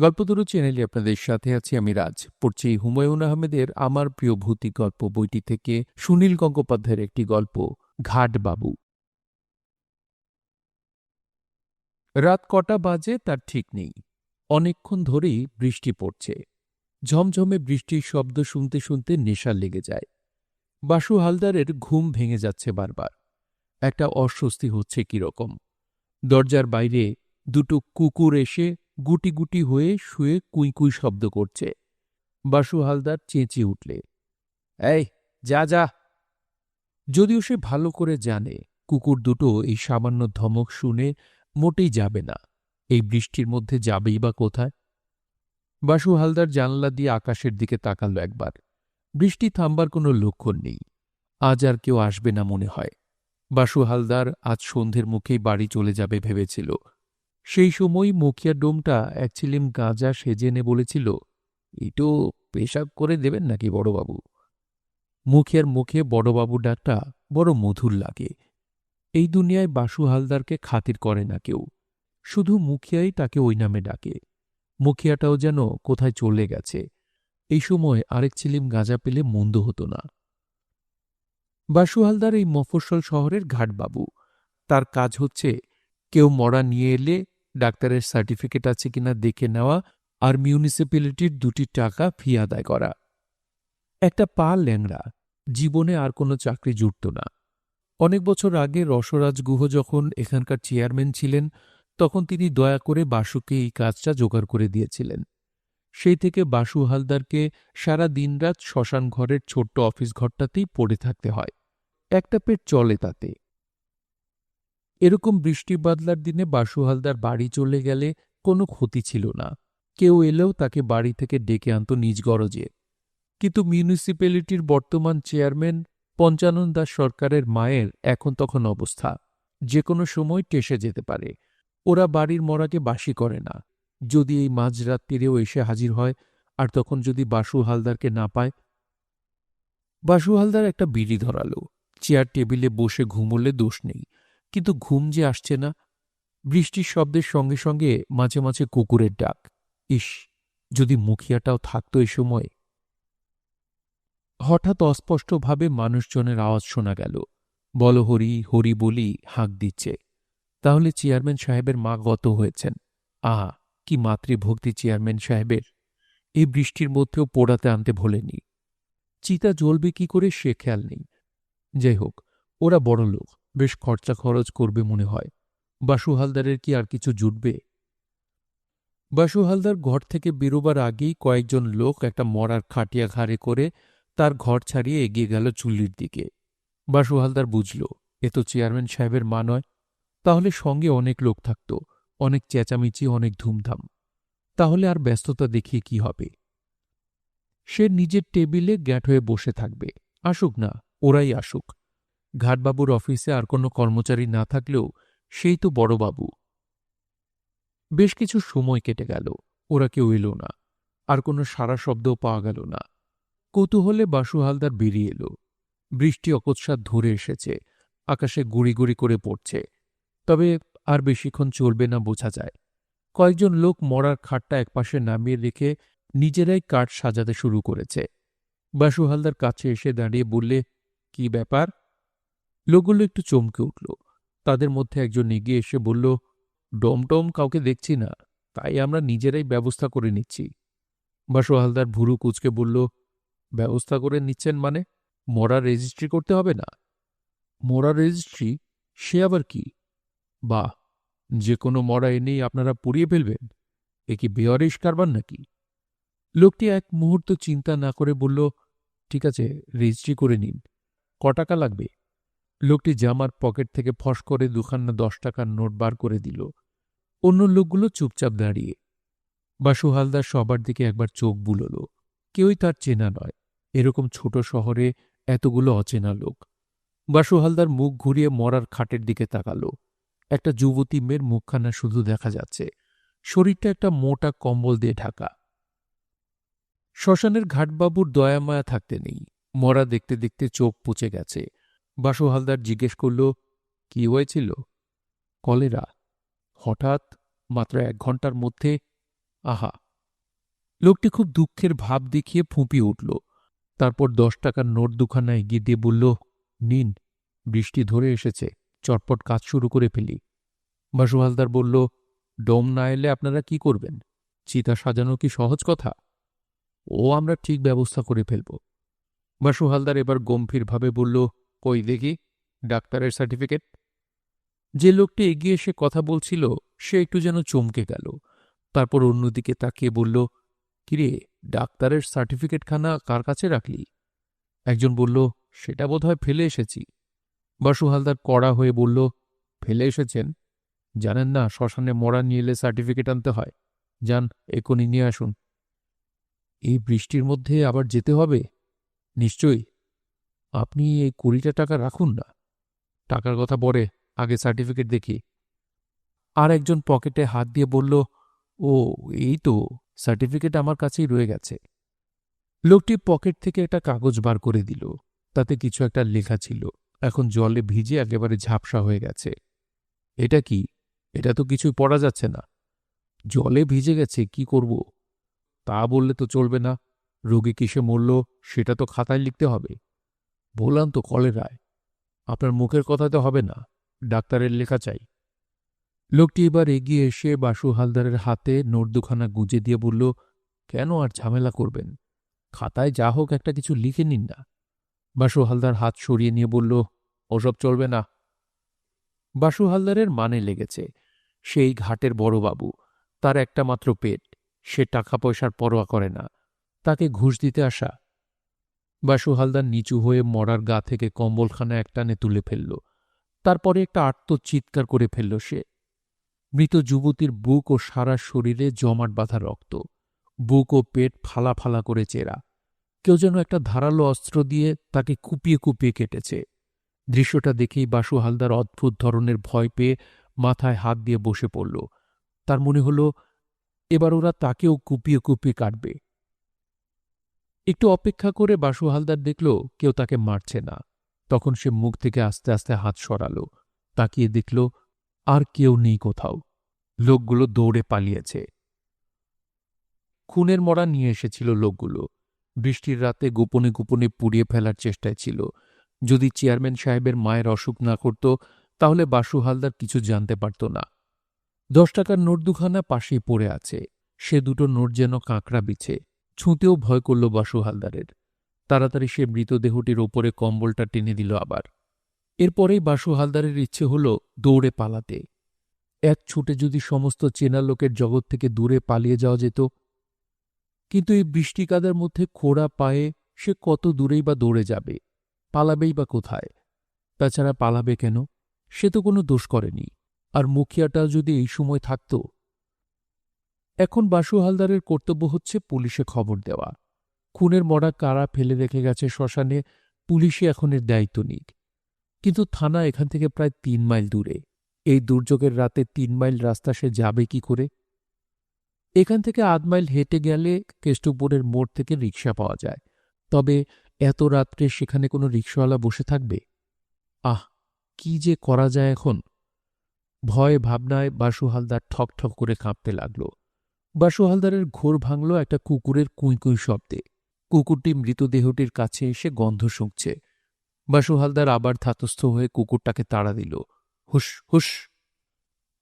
গল্পতরু চ্যানেলে আপনাদের সাথে আছি আমি রাজ। পড়ছি হুমায়ুন আহমেদের আমার প্রিয় ভৌতিক গল্প বইটি থেকে সুনীল গঙ্গোপাধ্যায়ের একটি গল্প, ঘাট বাবু। রাত কটা বাজে তার ঠিক নেই। অনেকক্ষণ ধরেই বৃষ্টি পড়ছে। ঝমঝমে বৃষ্টির শব্দ শুনতে শুনতে নেশা লেগে যায়। বাসু হালদারের ঘুম ভেঙে যাচ্ছে বারবার। একটা অস্বস্তি হচ্ছে কীরকম। দরজার বাইরে দুটো কুকুর এসে গুটি গুটি হয়ে শুয়ে কুই কুই শব্দ করছে। বাসু হালদার চেঁচিয়ে উঠলে, এই, যা যা। যদিও সে ভালো করে জানে, কুকুর দুটো এই সামান্য ধমক শুনে মোটেই যাবে না, এই বৃষ্টির মধ্যে যাবেই বা কোথায়। বাসু হালদার জানলা দিয়ে আকাশের দিকে তাকাল একবার, বৃষ্টি থামবার কোনো লক্ষণ নেই, আজ আর কেউ আসবে না মনে হয়। বাসু হালদার আজ সন্ধ্যের মুখেই বাড়ি চলে যাবে ভেবেছিল সেই সময় মুখিয়ার ডোমটা এক ছিলিম গাঁজা সেজে এনে বলেছিল একটু পেশাব করে দেবেন নাকি বড়বাবু? মুখিয়ার মুখে বড়বাবু ডাকটা বড় মধুর লাগে। এই দুনিয়ায় বাসু হালদারকে খাতির করে না কেউ, শুধু মুখিয়াই তাকে ওই নামে ডাকে। মুখিয়াটাও যেন কোথায় চলে গেছে। এই সময় আরেক ছিলিম গাঁজা পেলে মন্দ হতো না। বাসু হালদার এই মফস্বল শহরের ঘাটবাবু। তার কাজ হচ্ছে কেউ মরা নিয়ে এলে ডাক্তারের সার্টিফিকেট আছে কিনা দেখে নেওয়া আর মিউনিসিপ্যালিটির দুটি টাকা ফি আদায় করা। একটা পা ল্যাংড়া, জীবনে আর কোনো চাকরি জুটত না। অনেক বছর আগে রসরাজ গুহ যখন এখানকার চেয়ারম্যান ছিলেন, তখন তিনি দয়া করে বাসুকে এই কাজটা জোগাড় করে দিয়েছিলেন। সেই থেকে বাসু হালদারকে সারা দিনরাত শ্মশান ঘরের ছোট্ট অফিস ঘরটাতেই পড়ে থাকতে হয়। একটা পেট চলে তাতে। এরকম বৃষ্টি বাদলার দিনে বাসু হালদার বাড়ি চলে গেলে কোনো ক্ষতি ছিল না। কেউ এলেও তাকে বাড়ি থেকে ডেকে আনত নিজ গরজে। কিন্তু মিউনিসিপ্যালিটির বর্তমান চেয়ারম্যান পঞ্চানন দাস সরকারের মায়ের এখন তখন অবস্থা। যে কোনো সময় টেসে যেতে পারে। ওরা বাড়ির মরাকে বাসি করে না। যদি এই মাঝরাত্রিরেও এসে হাজির হয়, আর তখন যদি বাসু হালদারকে না পায়? বাসু হালদার একটা বিড়ি ধরালো। চেয়ার টেবিলে বসে ঘুমোলে দোষ নেই। কিন্তু ঘুম যে আসছে না, বৃষ্টির শব্দের সঙ্গে সঙ্গে মাঝে মাঝে কুকুরের ডাক, ইস, যদি মুখিয়াটাও থাকত এ সময়? হঠাৎ অস্পষ্টভাবে মানুষজনের আওয়াজ শোনা গেল, বল হরি হরি বলি, হাঁক দিচ্ছে। তাহলে চেয়ারম্যান সাহেবের মা গত হয়েছেন। আহা, কি মাতৃভক্তি চেয়ারম্যান সাহেবের। এই বৃষ্টির মধ্যেও পোড়াতে আনতে ভোলেনি। চিতা জ্বলবে কি করে সে খেয়াল নেই। যাই হোক, ওরা বড় লোক বেশ খরচা খরচ করবে মনে হয়। বাসু হালদারের কি আর কিছু জুটবে? বাসু হালদার ঘর থেকে বেরোবার আগেই কয়েকজন লোক একটা মরার খাটিয়া ঘাড়ে করে তার ঘর ছাড়িয়ে এগিয়ে গেল চুল্লির দিকে। বাসু হালদার বুঝল, এ তো চেয়ারম্যান সাহেবের মা নয়। তাহলে সঙ্গে অনেক লোক থাকত, অনেক চেঁচামেচি, অনেক ধুমধাম। তাহলে আর ব্যস্ততা দেখিয়ে কি হবে? সে নিজের টেবিলে গ্যাট হয়ে বসে থাকবে। আসুক না, ওরাই আসুক। ঘাটবাবুর অফিসে আর কোনো কর্মচারী না থাকলেও সেই তো বড়বাবু বেশ কিছু সময় কেটে গেল, ওরা কেউ এলো না, আর কোনো সারা শব্দও পাওয়া গেল না। কৌতূহলে বাসু হালদার বেরিয়ে এলো। বৃষ্টি অকস্মাৎ ধরে এসেছে, আকাশে গুড়ি গুড়ি করে পড়ছে, তবে আর বেশিক্ষণ চলবে না বোঝা যায়। কয়েকজন লোক মরার খাটটা একপাশে নামিয়ে রেখে নিজেরাই কাঠ সাজাতে শুরু করেছে। বাসু হালদার কাছে এসে দাঁড়িয়ে বললে, কি ব্যাপার? লোকগুলো একটু চমকে উঠল। তাদের মধ্যে একজন এগিয়ে এসে বলল ডমটম কাউকে দেখছি না, তাই আমরা নিজেরাই ব্যবস্থা করে নিচ্ছি। বাসু হালদার ভুরু কুচকে বলল, ব্যবস্থা করে নিচ্ছেন মানে? মরা রেজিস্ট্রি করতে হবে না? মরা রেজিস্ট্রি? সে আবার কি? বা যে কোনো মরা এনেই আপনারা পুড়িয়ে ফেলবেন। এ কি বেয়ারিশ কারবার নাকি? লোকটি এক মুহূর্ত চিন্তা না করে বলল, ঠিক আছে, রেজিস্ট্রি করে নিন। ক টাকা লাগবে? লোকটি জামার পকেট থেকে ফস করে দুখানা দশ টাকার নোট বার করে দিল। অন্য লোকগুলো চুপচাপ দাঁড়িয়ে। বাসু হালদার সবার দিকে একবার চোখ বুলল। কেউই তার চেনা নয়। এরকম ছোট শহরে এতগুলো অচেনা লোক। বাসু হালদার মুখ ঘুরিয়ে মরার খাটের দিকে তাকালো। একটা যুবতী মেয়ের মুখখানা শুধু দেখা যাচ্ছে। শরীরটা একটা মোটা কম্বল দিয়ে ঢাকা। শ্মশানের ঘাটবাবুর দয়ামায়া থাকতে নেই। মরা দেখতে দেখতে চোখ পচে গেছে। বাসু হালদার জিজ্ঞেস করল, কি হয়েছিল? কলেরা। হঠাৎ মাত্র এক ঘণ্টার মধ্যে, আহা! লোকটি খুব দুঃখের ভাব দেখিয়ে ফুঁপিয়ে উঠল। তারপর দশ টাকার নোট দুখানা এগিয়ে দিয়ে বলল, নিন, বৃষ্টি ধরে এসেছে, চটপট কাজ শুরু করে ফেলি। বাসু হালদার বলল, ডোম না এলে আপনারা কি করবেন? চিতা সাজানো কি সহজ কথা? ও, আমরা ঠিক ব্যবস্থা করে ফেলব। বাসু হালদার এবার গম্ভীরভাবে বলল কই দেখি, ডাক্তারের সার্টিফিকেট? যে লোকটি এগিয়ে এসে কথা বলছিল, সে একটু যেন চমকে গেল। তারপর অন্যদিকে তাকিয়ে বলল, কিরে, ডাক্তারের সার্টিফিকেটখানা কার কাছে রাখলি? একজন বলল, সেটা বোধহয় ফেলে এসেছি। বাসু হালদার কড়া হয়ে বলল, ফেলে এসেছেন? জানেন না, শ্মশানে মরা নিয়ে এলে সার্টিফিকেট আনতে হয়। যান, এখনই নিয়ে আসুন। এই বৃষ্টির মধ্যে আবার যেতে হবে? নিশ্চয়ই। আপনি এই কুড়িটা টাকা রাখুন না। টাকার কথা পরে আগে সার্টিফিকেট দেখি। আর একজন পকেটে হাত দিয়ে বলল, ও, এই তো, সার্টিফিকেট আমার কাছেই রয়ে গেছে। লোকটি পকেট থেকে একটা কাগজ বার করে দিল। তাতে কিছু একটা লেখা ছিল। এখন জলে ভিজে একেবারে ঝাপসা হয়ে গেছে। এটা কি? এটা তো কিছুই পড়া যাচ্ছে না। জলে ভিজে গেছে, কি করব? তা বললে তো চলবে না। রোগী কিসে মরল, সেটা তো খাতায় লিখতে হবে। বললাম তো কলেরায় আপনার মুখের কথাতে হবে না, ডাক্তারের লেখা চাই। লোকটি এবার এগিয়ে এসে বাসু হালদারের হাতে নোট দুখানা গুজে দিয়ে বলল, কেন আর ঝামেলা করবেন? খাতায় যা হোক একটা কিছু লিখে নিন না। বাসু হালদার হাত সরিয়ে নিয়ে বলল, ওসব চলবে না। বাসু হালদারের মানে লেগেছে, সেই ঘাটের বড়বাবু তার একটা মাত্র পেট, সে টাকা পয়সার পরোয়া করে না, তাকে ঘুষ দিতে আসা বাসু হালদার নিচু হয়ে মরার গা থেকে কম্বলখানা একটানে তুলে ফেলল। তারপরে একটা আত্মচিৎকার করে ফেলল সে। মৃত যুবতীর বুক ও সারা শরীরে জমাট বাঁধা রক্ত। বুক ও পেট ফালা ফালা করে চেরা। কেউ যেন একটা ধারালো অস্ত্র দিয়ে তাকে কুপিয়ে কুপিয়ে কেটেছে। দৃশ্যটা দেখেই বাসু হালদার অদ্ভুত ধরনের ভয় পেয়ে মাথায় হাত দিয়ে বসে পড়ল। তার মনে হল, এবার ওরা তাকেও কুপিয়ে কুপিয়ে কাটবে। একটু অপেক্ষা করে বাসু হালদার দেখল কেউ তাকে মারছে না। তখন সে মুখ থেকে আস্তে আস্তে হাত সরাল, তাকিয়ে দেখল আর কেউ নেই কোথাও। লোকগুলো দৌড়ে পালিয়েছে। খুনের মরা নিয়ে এসেছিল লোকগুলো। বৃষ্টির রাতে গোপনে গোপনে পুড়িয়ে ফেলার চেষ্টায় ছিল। যদি চেয়ারম্যান সাহেবের মায়ের অসুখ না করত, তাহলে বাসু হালদার কিছু জানতে পারত না। দশ টাকার নোট দুখানা পাশেই পড়ে আছে। সে দুটো নোট যেন কাঁকড়া বিছে। ছুঁতেও ভয় করল বাসু হালদারের তাড়াতাড়ি সে মৃতদেহটির ওপরে কম্বলটা টেনে দিল আবার। এরপরেই বাসু হালদারের ইচ্ছে হল দৌড়ে পালাতে। এক ছুটে যদি সমস্ত চেনা লোকের জগৎ থেকে দূরে পালিয়ে যাওয়া যেত। কিন্তু এই বৃষ্টি কাদার মধ্যে খোড়া পায়ে সে কত দূরেই বা দৌড়ে যাবে, পালাবেই বা কোথায়? তাছাড়া পালাবে কেন? সে তো কোনো দোষ করেনি। আর মুখিয়াটা যদি এই সময় থাকত এখন বাসু হালদারের কর্তব্য হচ্ছে পুলিশে খবর দেওয়া। খুনের মরা কারা ফেলে রেখে গেছে শ্মশানে পুলিশে এখন এর দায়িত্ব নিক। কিন্তু থানা এখান থেকে প্রায় তিন মাইল দূরে। এই দুর্যোগের রাতে তিন মাইল রাস্তা সে যাবে কি করে? এখান থেকে আধ মাইল হেঁটে গেলে কেষ্টপুরের মোড় থেকে রিক্সা পাওয়া যায়। তবে এত রাত্রে সেখানে কোনো রিক্সাওয়ালা বসে থাকবে? আহ, কি যে করা যায় এখন? ভয় ভাবনায় বাসু হালদার ঠক ঠক করে কাঁপতে লাগল। বাসু হালদারের ঘোর ভাঙল একটা কুকুরের কুঁই কুঁই শব্দে। কুকুরটি মৃতদেহটির কাছে এসে গন্ধ শুঁকছে। বাসু হালদার আবার ধাতস্থ হয়ে কুকুরটাকে তাড়া দিল। হুস হুস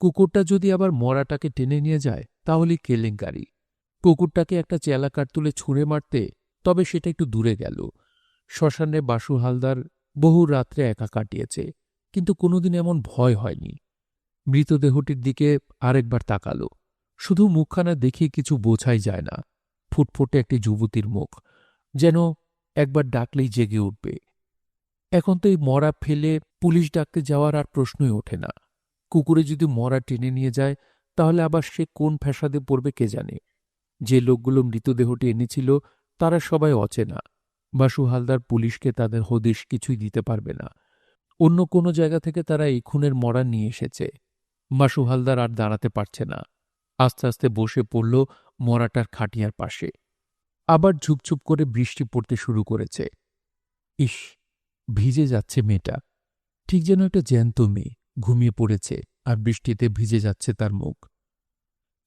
কুকুরটা যদি আবার মরাটাকে টেনে নিয়ে যায়, তাহলে কেলেঙ্কারি। কুকুরটাকে একটা চেলাকার তুলে ছুঁড়ে মারতে, তবে সেটা একটু দূরে গেল। শ্মশানে বাসু হালদার বহু রাত্রে একা কাটিয়েছে, কিন্তু কোনোদিন এমন ভয় হয়নি। মৃতদেহটির দিকে আরেকবার তাকালো। শুধু মুখখানা দেখে কিছু বোঝাই যায় না। ফুটফুটে একটি যুবতীর মুখ, যেন একবার ডাকলেই জেগে উঠবে। এখন তো এই মরা ফেলে পুলিশ ডাকতে যাওয়ার আর প্রশ্নই ওঠে না। কুকুরে যদি মরা টেনে নিয়ে যায়, তাহলে আবার সে কোন ফ্যাসাদে পড়বে কে জানে? যে লোকগুলো মৃতদেহটি এনেছিল, তারা সবাই অচেনা। বাসু হালদার পুলিশকে তাদের হদিশ কিছুই দিতে পারবে না। অন্য কোনো জায়গা থেকে তারা এই খুনের মরা নিয়ে এসেছে। বাসু হালদার আর দাঁড়াতে পারছে না। আস্তে আস্তে বসে পড়ল মরাটার খাটিয়ার পাশে। আবার ঝুপঝুপ করে বৃষ্টি পড়তে শুরু করেছে। ইস, ভিজে যাচ্ছে মেয়েটা। ঠিক যেন একটা জ্যান্ত মেয়ে ঘুমিয়ে পড়েছে আর বৃষ্টিতে ভিজে যাচ্ছে তার মুখ।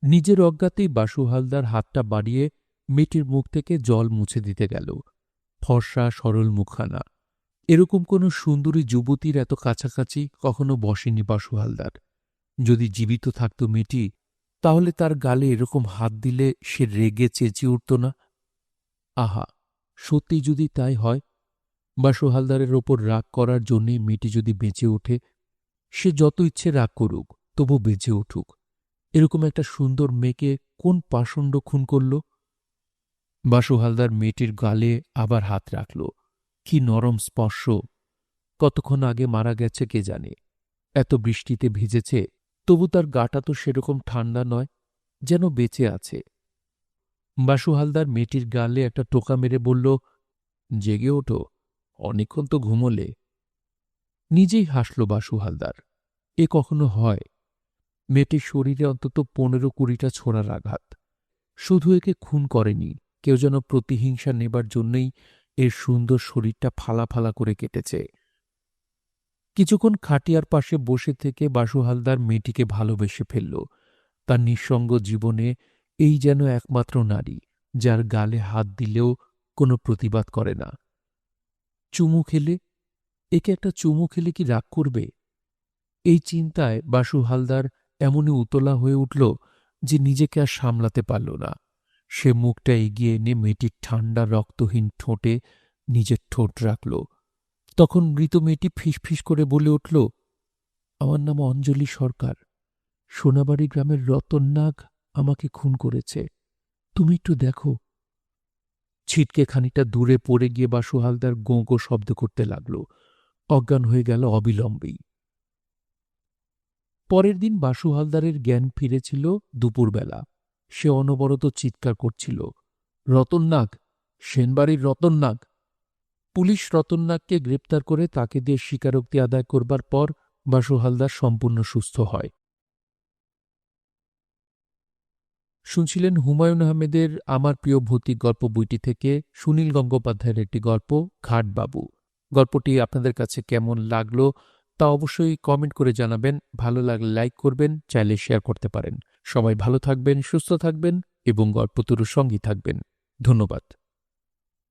নিজের অজ্ঞাতেই বাসু হালদার হাতটা বাড়িয়ে মেয়েটির মুখ থেকে জল মুছে দিতে গেল। ফর্সা, সরল মুখখানা। এরকম কোনো সুন্দরী যুবতীর এত কাছাকাছি কখনো বসেনি বাসু হালদার। যদি জীবিত থাকত মেয়েটি তাহলে তার গালে এরকম হাত দিলে সে রেগে চেঁচিয়ে উঠত না? আহা, সত্যি যদি তাই হয় বাসু হালদারের ওপর রাগ করার জন্যে মেয়েটি যদি বেঁচে ওঠে, সে যত ইচ্ছে রাগ করুক, তবু বেঁচে উঠুক। এরকম একটা সুন্দর মেয়েকে কোন পাষণ্ড খুন করল? বাসু হালদার মেয়েটির গালে আবার হাত রাখল? কি নরম স্পর্শ! কতক্ষণ আগে মারা গেছে কে জানে? এত বৃষ্টিতে ভিজেছে তবু তার গাটা তো সেরকম ঠান্ডা নয় যেন বেঁচে আছে। বাসু হালদার মেয়েটির গালে একটা টোকা মেরে বলল, জেগে ওঠো, অনেকক্ষণ তো ঘুমোলে। নিজেই হাসল বাসু হালদার, এ কখনো হয়? মেয়েটির শরীরে অন্তত পনেরো কুড়িটা ছোড়ার আঘাত। শুধু একে খুন করেনি, কেউ যেন প্রতিহিংসা নেবার জন্যই এর সুন্দর শরীরটা ফালা ফালা করে কেটেছে। কিছুক্ষণ খাটিয়ার পাশে বসে থেকে বাসু হালদার মেয়েটিকে ভালোবেসে ফেলল। তার নিঃসঙ্গ জীবনে এই যেন একমাত্র নারী, যার গালে হাত দিলেও কোনো প্রতিবাদ করে না। চুমু খেলে? একে একটা চুমু খেলে কি রাগ করবে? এই চিন্তায় বাসু হালদার এমনই উতলা হয়ে উঠল যে নিজেকে আর সামলাতে পারল না। সে মুখটা এগিয়ে এনে মেয়েটির ঠান্ডা রক্তহীন ঠোঁটে নিজের ঠোঁট রাখল। তখন মৃত মেয়েটি ফিসফিস করে বলে উঠল, আমার নাম অঞ্জলি সরকার। সোনাবাড়ি গ্রামের রতন নাগ আমাকে খুন করেছে। তুমি একটু দেখো। ছিটকে খানিকটা দূরে পড়ে গিয়ে বাসু হালদার গোঁ গো শব্দ করতে লাগল। অজ্ঞান হয়ে গেল অবিলম্বেই। পরের দিন বাসু হালদারের জ্ঞান ফিরেছিল দুপুরবেলা। সে অনবরত চিৎকার করছিল রতননাগ সেনবাড়ির রতননাগ পুলিশ রতননাগকে গ্রেপ্তার করে তাকে দিয়ে স্বীকারোক্তি আদায় করবার পর বাসু হালদার সম্পূর্ণ সুস্থ হয়। শুনছিলেন হুমায়ুন আহমেদের আমার প্রিয় ভৌতিক গল্প বইটি থেকে সুনীল গঙ্গোপাধ্যায়ের একটি গল্প ঘাটবাবু গল্পটি আপনাদের কাছে কেমন লাগল তা অবশ্যই কমেন্ট করে জানাবেন, ভালো লাগলে লাইক করবেন, চাইলে শেয়ার করতে পারেন। সবাই ভালো থাকবেন, সুস্থ থাকবেন এবং গল্পতরুর সঙ্গী থাকবেন। ধন্যবাদ।